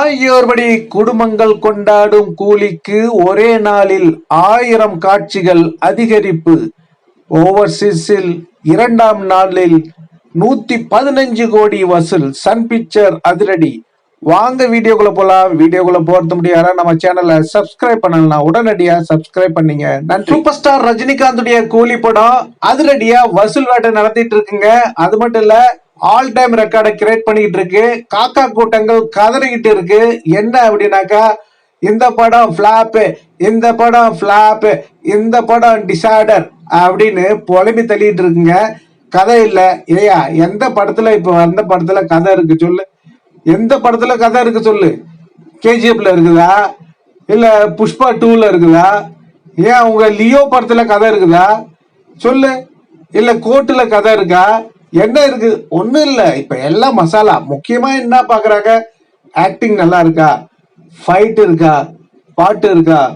ஆகியோர்படி குடும்பங்கள் கொண்டாடும் கூலிக்கு ஒரே நாளில் ஆயிரம் காட்சிகள் அதிகரிப்பு. ஓவர்சீஸில் இரண்டாம் நாளில் நூத்தி பதினஞ்சு கோடி வசூல். சன் பிக்சர் அதிரடி. வாங்க வீடியோக்குள்ள போலாம். வீடியோக்குள்ள போறது முடியாத? நம்ம சேனலை சப்ஸ்கிரைப் பண்ணலாம் உடனடியா சப்ஸ்கிரைப் பண்ணீங்க. நன்றி. சூப்பர் ஸ்டார் ரஜினிகாந்துடைய கூலி படம் அதிரடியா வசூல் வேட்டை நடத்திட்டு இருக்குங்க. அது மட்டும் இல்ல ஆல் டைம் ரெக்கார்டை கிரியேட் பண்ணிக்கிட்டு இருக்கு. காக்கா கூட்டங்கள் கதறிக்கிட்டு இருக்கு. என்ன அப்படின்னாக்கா இந்த படம் ஃபிளாப்பு இந்த படம் ஃபிளாப்பு இந்த படம் டிசார்டர் அப்படின்னு புலம்பி தள்ளிட்டு இருக்குங்க. கதை இல்லை. இல்லையா எந்த படத்துல இப்போ வந்த படத்துல கதை இருக்கு சொல்லு. எந்த படத்துல கதை இருக்கு சொல்லு. கேஜிஎஃப்ல இருக்குதா? இல்லை புஷ்பா டூல இருக்குதா? ஏன் உங்க லியோ படத்துல கதை இருக்குதா? சொல்லு. இல்லை கோர்ட்டில் கதை இருக்கா? என்ன இருக்கு? ஒன்றும் இல்ல. இப்ப எல்லாம் மசாலா. முக்கியமா என்ன பாக்குறாங்க? ஆக்டிங் நல்லா இருக்கா? ஃபைட் இருக்கா? பாட்டு இருக்கா?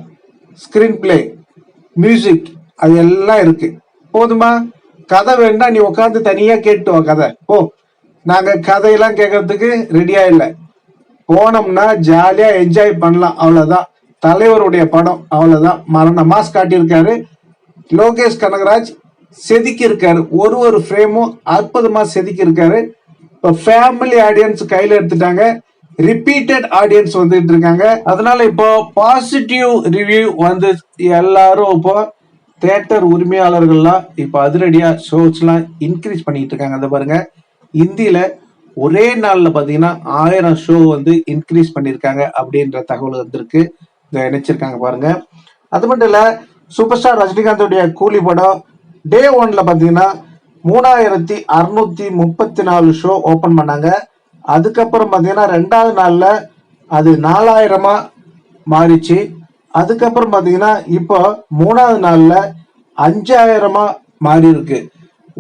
ஸ்கிரீன் பிளே மியூசிக் அது எல்லாம் இருக்கு. போதுமா? கதை வேணா நீ உட்காந்து தனியா கேட்டு வா கதை. ஓ நாங்க கதையெல்லாம் கேட்கறதுக்கு ரெடியா இல்லை. போனோம்னா ஜாலியா என்ஜாய் பண்ணலாம். அவ்வளவுதான். தலைவருடைய படம். அவ்வளவுதான். மரண மாஸ் காட்டியிருக்காரு. லோகேஷ் கனகராஜ் செதுக்கி இருக்காரு ஒரு ஒரு ஃப்ரேமும் அற்புதமா செதுக்கி இருக்காரு இப்போ ஃபேமிலி ஆடியன்ஸ் கையில எடுத்துட்டாங்க. ரிப்பீட்டட் ஆடியன்ஸ் வந்துட்டு இருக்காங்க. அதனால இப்போ பாசிட்டிவ் ரிவ்யூ வந்து எல்லாரும் இப்போ தேட்டர் உரிமையாளர்கள்லாம் இப்போ அதிரடியா ஷோஸ்லாம் இன்க்ரீஸ் பண்ணிட்டு இருக்காங்க. அதை பாருங்க. இந்தியில ஒரே நாள்ல பாத்தீங்கன்னா ஆயிரம் ஷோ வந்து இன்க்ரீஸ் பண்ணிருக்காங்க அப்படின்ற தகவல் வந்திருக்கு. இதை நினைச்சிருக்காங்க பாருங்க. அது மட்டும் இல்ல சூப்பர் ஸ்டார் ரஜினிகாந்தோடைய கூலி படம் டே ஒன்ல பாத்தீங்கன்னா மூணாயிரத்தி அறுநூத்தி முப்பத்தி நாலு ஷோ ஓபன் பண்ணாங்க. அதுக்கப்புறம் பாத்தீங்கன்னா ரெண்டாவது நாள்ல அது நாலாயிரமா மாறிச்சு. அதுக்கப்புறம் பாத்தீங்கன்னா இப்போ மூணாவது நாள்ல அஞ்சாயிரமா மாறி இருக்கு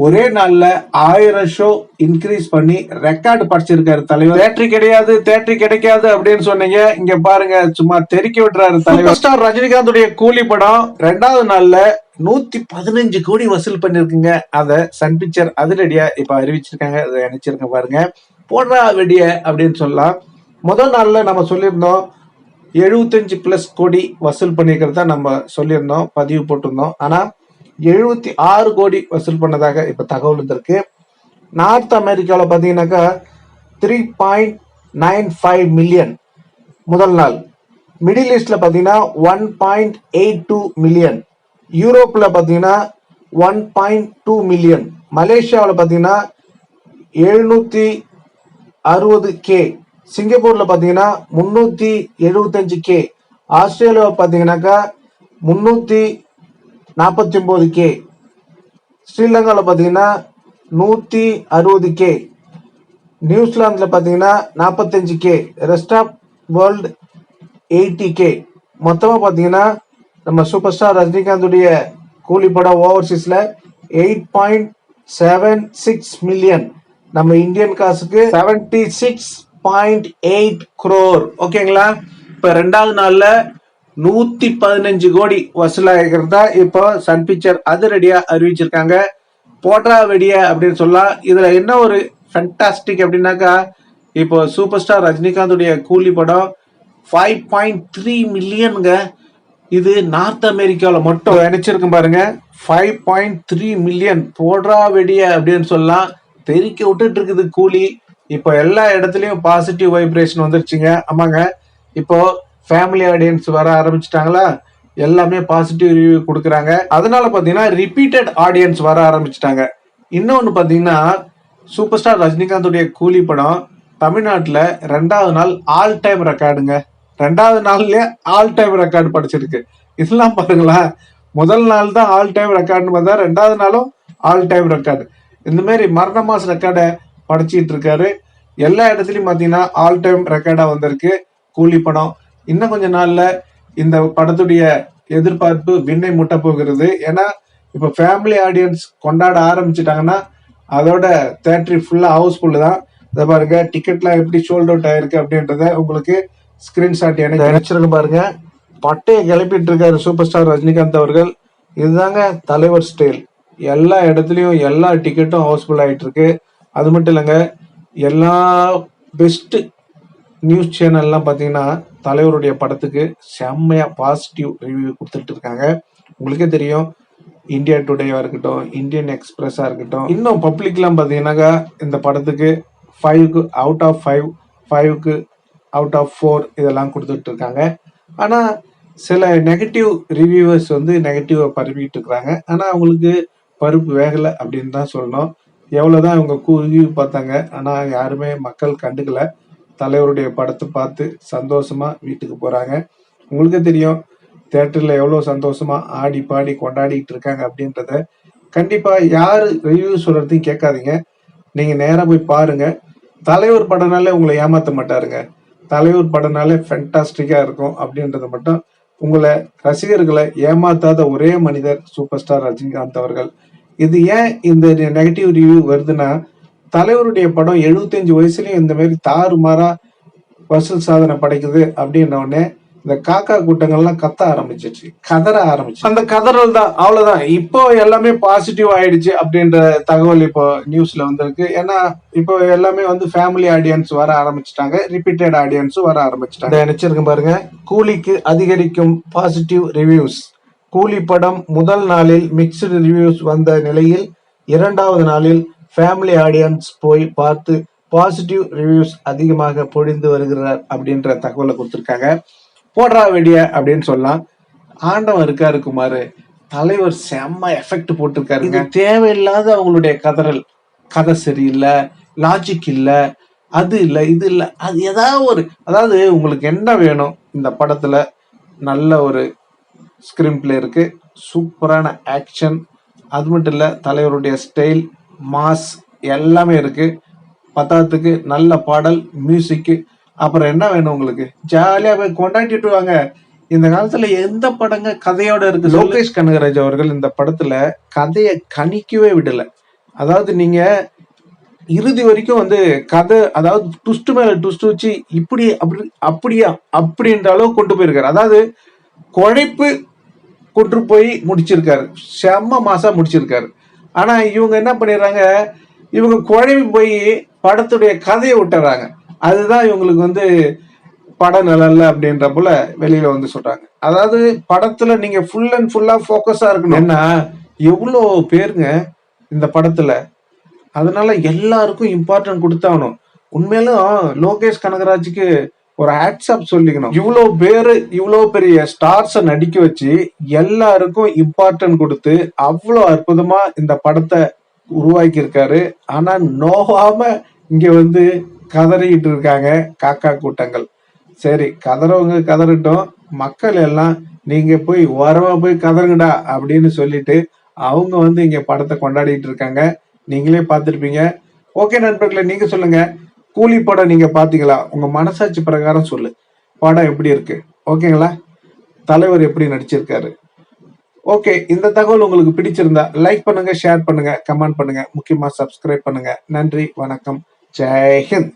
ஒரே நாள்ல ஆயிரம் ஷோ இன்க்ரீஸ் பண்ணி ரெக்கார்டு படிச்சிருக்காரு தலைவர். தேட்டரி கிடையாது தேட்டரி கிடைக்காது அப்படின்னு சொன்னீங்க. இங்க பாருங்க சும்மா தெறிக்க விட்டுறாரு தலைவர். ஸ்டார் ரஜினிகாந்துடைய கூலி படம் ரெண்டாவது நாள்ல நூத்தி பதினஞ்சு கோடி வசூல் பண்ணிருக்குங்க. அத சன் பிக்சர் அதிரடியா இப்ப அறிவிச்சிருக்காங்க. அதை நினைச்சிருக்க பாருங்க. போடுறா வெடிய அப்படின்னு சொல்லலாம். முதல் நாள்ல நம்ம சொல்லியிருந்தோம் எழுபத்தஞ்சு பிளஸ் கோடி வசூல் பண்ணியிருக்கிறதா நம்ம சொல்லியிருந்தோம் பதிவு போட்டிருந்தோம். ஆனா எழுபத்தி ஆறு கோடி வசூல் பண்ணதாக இப்ப தகவல் இருந்திருக்கு நார்த் அமெரிக்காவில் பார்த்தீங்கன்னாக்கா three point nine five million முதல் நாள். மிடில் ஈஸ்டில் பார்த்தீங்கன்னா one point eight two million யூரோப்பில் பார்த்தீங்கன்னா ஒன் பாயிண்ட் டூ மில்லியன் மலேசியாவில் பார்த்தீங்கன்னா எழுநூற்றி அறுபது கே சிங்கப்பூரில் பார்த்தீங்கன்னா முந்நூற்றி எழுபத்தஞ்சு கே ஆஸ்திரேலியாவில் பார்த்தீங்கன்னாக்கா முந்நூற்றி நாற்பத்தி ஒம்பது கே ஸ்ரீலங்காவில் பார்த்தீங்கன்னா நூற்றி அறுபது கே நியூசிலாந்தில் பார்த்தீங்கன்னா நாற்பத்தஞ்சு K rest of world eighty K மொத்தமாக பார்த்தீங்கன்னா நம்ம சூப்பர் ஸ்டார் ரஜினிகாந்துடைய கூலி படம் ஓவர்சீஸில் eight point seven six million நம்ம இந்தியன் காசுக்கு seventy six point eight crore ஓகேங்களா இப்போ ரெண்டாவது நாளில் நூத்தி பதினஞ்சு கோடி வசூலாகிறதா இப்போ சன் பிக்சர் அதிரடியா அறிவிச்சிருக்காங்க. போட்டா வெடிய அப்படின்னு சொல்லலாம். இதுல என்ன ஒரு ஃபென்டாஸ்டிக் அப்படின்னாக்கா இப்போ சூப்பர் ஸ்டார் ரஜினிகாந்துடைய கூலி படம் ஃபைவ் பாயிண்ட் த்ரீ மில்லியனுங்க இது நார்த் அமெரிக்காவில் மட்டும். நினைச்சிருக்கும் பாருங்க. ஃபைவ் பாயிண்ட் த்ரீ மில்லியன் போடுறா வெடிய அப்படின்னு சொல்லலாம். தெறிக்க விட்டுட்டு இருக்குது கூலி. இப்போ எல்லா இடத்துலையும் பாசிட்டிவ் வைப்ரேஷன் வந்துருச்சுங்க. ஆமாங்க. இப்போ ஃபேமிலி ஆடியன்ஸ் வர ஆரம்பிச்சிட்டாங்களா? எல்லாமே பாசிட்டிவ் ரிவ்யூ கொடுக்குறாங்க. அதனால பார்த்தீங்கன்னா ரிப்பீட்டட் ஆடியன்ஸ் வர ஆரம்பிச்சிட்டாங்க. இன்னொன்று பார்த்தீங்கன்னா சூப்பர் ஸ்டார் ரஜினிகாந்துடைய கூலி படம் தமிழ்நாட்டில் ரெண்டாவது நாள் ஆல் டைம் ரெக்கார்டுங்க ரெண்டாவது நாள்லயே ஆல் டைம் ரெக்கார்டு படிச்சிருக்கு. இதெல்லாம் பாருங்களேன். முதல் நாள் தான் ஆல் டைம் ரெக்கார்டுன்னு பார்த்தா ரெண்டாவது நாளும் ஆல் டைம் ரெக்கார்டு இந்த மாதிரி மரண மாச ரெக்கார்டை படிச்சிட்டு இருக்காரு. எல்லா இடத்துலையும் பார்த்தீங்கன்னா ஆல் டைம் ரெக்கார்டா வந்திருக்கு. கூலி படம் இன்னும் கொஞ்ச நாள்ல இந்த படத்துடைய எதிர்பார்ப்பு விண்ணை முட்ட போகிறது. ஏன்னா இப்ப ஃபேமிலி ஆடியன்ஸ் கொண்டாட ஆரம்பிச்சிட்டாங்கன்னா அதோட தேட்டரி ஃபுல்லா ஹவுஸ்ஃபுல் தான். இதை பாருங்க டிக்கெட்லாம் எப்படி சோல்ட் அவுட் ஆயிருக்கு அப்படின்றத உங்களுக்கு ஸ்கிரீன்ஷாட் எனக்கு நினைச்சிருக்கு பாருங்க. பட்டையை கிளப்பிட்டு இருக்காரு சூப்பர் ஸ்டார் ரஜினிகாந்த் அவர்கள். இதுதாங்க தலைவர் ஸ்டைல் எல்லா இடத்துலையும் எல்லா டிக்கெட்டும் ஹவுஸ்ஃபுல் ஆகிட்டு இருக்கு அது மட்டும் இல்லைங்க எல்லா பெஸ்ட்டு நியூஸ் சேனல்லாம் பார்த்தீங்கன்னா தலைவருடைய படத்துக்கு செம்மையாக பாசிட்டிவ் ரிவ்யூ கொடுத்துட்டு இருக்காங்க. உங்களுக்கே தெரியும் இந்தியா டுடேவாக இருக்கட்டும் இந்தியன் எக்ஸ்பிரஸாக இருக்கட்டும் இன்னும் பப்ளிக்லாம் பார்த்தீங்கன்னாக்கா இந்த படத்துக்கு ஃபைவ்க்கு அவுட் ஆஃப் ஃபைவ் ஃபைவ்க்கு அவுட் ஆஃப் ஃபோர் இதெல்லாம் கொடுத்துட்டு இருக்காங்க ஆனால் சில நெகட்டிவ் ரிவ்யூவர்ஸ் வந்து நெகட்டிவா பரப்பிட்டு இருக்கிறாங்க ஆனால் அவங்களுக்கு பருப்பு வேகலை அப்படின்னு தான் சொல்லணும். எவ்வளவுதான் இவங்க ரிவ்யூ பார்த்தாங்க ஆனால் யாருமே மக்கள் கண்டுக்கல. தலைவருடைய படத்தை பார்த்து சந்தோஷமாக வீட்டுக்கு போகிறாங்க உங்களுக்கே தெரியும் தேட்டரில் எவ்வளோ சந்தோஷமாக ஆடி பாடி கொண்டாடிட்டு இருக்காங்க அப்படின்றத. கண்டிப்பாக யார் ரிவ்யூ சொல்கிறதையும் கேட்காதீங்க. நீங்கள் நேராக போய் பாருங்க. தலைவர் படம்னாலே உங்களை ஏமாற்ற மாட்டாருங்க. தலைவர் படம்னாலே ஃபென்டாஸ்டிக்காக இருக்கும் அப்படின்றத மட்டும் உங்களை ரசிகர்களை ஏமாத்தாத ஒரே மனிதர் சூப்பர் ஸ்டார் ரஜினிகாந்த் அவர்கள். இது ஏன் இந்த நெகட்டிவ் ரிவ்யூ வருதுன்னா தலைவருடைய படம் 75 வயசுலயும் இந்த மாதிரி தாறுமாறா வசூல் சாதனை படைக்குது அப்படின்ன உடனே இந்த காக்கா கூட்டங்கள்லாம் கத்த ஆரம்பிச்சிச்சு கதற ஆரம்பிச்சு. அந்த கதறல் தான் அவ்வளவுதான். இப்போ எல்லாமே பாசிட்டிவ் ஆயிடுச்சு அப்படின்ற தகவல் இப்போ நியூஸ்ல வந்திருக்கு. ஏன்னா இப்போ எல்லாமே வந்து ஃபேமிலி ஆடியன்ஸ் வர ஆரம்பிச்சிட்டாங்க. ரிப்பீட்டட் ஆடியன்ஸும் வர ஆரம்பிச்சிட்டாங்க. நினைச்சிருக்கேன் பாருங்க. கூலிக்கு அதிகரிக்கும் பாசிட்டிவ் ரிவ்யூஸ் கூலி படம் முதல் நாளில் மிக்ஸ்டு ரிவ்யூஸ் வந்த நிலையில் இரண்டாவது நாளில் ஃபேமிலி ஆடியன்ஸ் போய் பார்த்து பாசிட்டிவ் ரிவ்யூஸ் அதிகமாக பொழிந்து வருகிறார் அப்படின்ற தகவலை கொடுத்துருக்காங்க. போடுறா வெடிய அப்படின்னு சொல்லலாம் ஆண்டவன் இருக்காரு குமாரு. தலைவர் செம்ம எஃபெக்ட் போட்டிருக்காருங்க. தேவையில்லாத அவங்களுடைய கதறல். கதை சரியில்லை லாஜிக் இல்ல அது இல்ல இது இல்ல. அது ஏதாவது ஒரு அதாவது உங்களுக்கு என்ன வேணும்? இந்த படத்துல நல்ல ஒரு ஸ்கிரீன் பிளே இருக்கு. சூப்பரான ஆக்ஷன் அது மட்டும் இல்ல தலைவருடைய ஸ்டைல் மாஸ் எல்லாமே இருக்கு. பத்தாவதுக்கு நல்ல பாடல் மியூசிக் அப்புறம் என்ன வேணும் உங்களுக்கு? ஜாலியா போய் கொண்டாடிட்டு வாங்க. இந்த காலத்துல எந்த படங்க கதையோட இருக்கு? லோகேஷ் கனகராஜ் அவர்கள் இந்த படத்துல கதையை கணிக்கவே விடல. அதாவது நீங்க இறுதி வரைக்கும் வந்து கதை அதாவது டுஸ்ட் மேல டுஸ்ட் வச்சு இப்படி அப்படி அப்படியா அப்படின்ற அளவு கொண்டு போயிருக்காரு. அதாவது குழைப்பு கொண்டு போய் முடிச்சிருக்காரு. செம்ம மாசா முடிச்சிருக்காரு. ஆனா இவங்க என்ன பண்ணிடுறாங்க? இவங்க குழம்பி போய் படத்துடைய கதையை விட்டுறாங்க. அதுதான் இவங்களுக்கு வந்து படம் நல்லா இல்லை அப்படின்ற போல வெளியில வந்து சொல்றாங்க. அதாவது படத்துல நீங்க ஃபுல் அண்ட் ஃபுல்லா ஃபோக்கஸா இருக்கணும். என்ன எவ்வளோ பேருங்க இந்த படத்துல? அதனால எல்லாருக்கும் இம்பார்ட்டன்ட் கொடுத்தாகணும். உண்மையிலும் லோகேஷ் கனகராஜுக்கு ஒரு ஹேட்ஸ்அப் சொல்லிக்கணும். இவ்வளோ பேரு இவ்வளோ பெரிய ஸ்டார்ஸை நடிக்க வச்சு எல்லாருக்கும் இம்பார்ட்டன்ட் கொடுத்து அவ்வளோ அற்புதமா இந்த படத்தை உருவாக்கியிருக்காரு. ஆனால் ஆனா நோகாம இங்க வந்து கதறிக்கிட்டு இருக்காங்க காக்கா கூட்டங்கள். சரி கதறவங்க கதறட்டும். மக்கள் எல்லாம் நீங்க போய் ஓரமா போய் கதறுங்கடா அப்படின்னு சொல்லிட்டு அவங்க வந்து இங்க படத்தை கொண்டாடிட்டு இருக்காங்க நீங்களே பார்த்துருப்பீங்க. ஓகே நண்பர்களே நீங்க சொல்லுங்க. கூலி படம் நீங்க பாத்தீங்களா? உங்க மனசாட்சி பிரகாரம் சொல்லு. படம் எப்படி இருக்கு? ஓகேங்களா? தலைவர் எப்படி நடிச்சிருக்காரு? ஓகே இந்த தகவல் உங்களுக்கு பிடிச்சிருந்தா லைக் பண்ணுங்க ஷேர் பண்ணுங்க கமெண்ட் பண்ணுங்க. முக்கியமா சப்ஸ்கிரைப் பண்ணுங்க. நன்றி வணக்கம். 再见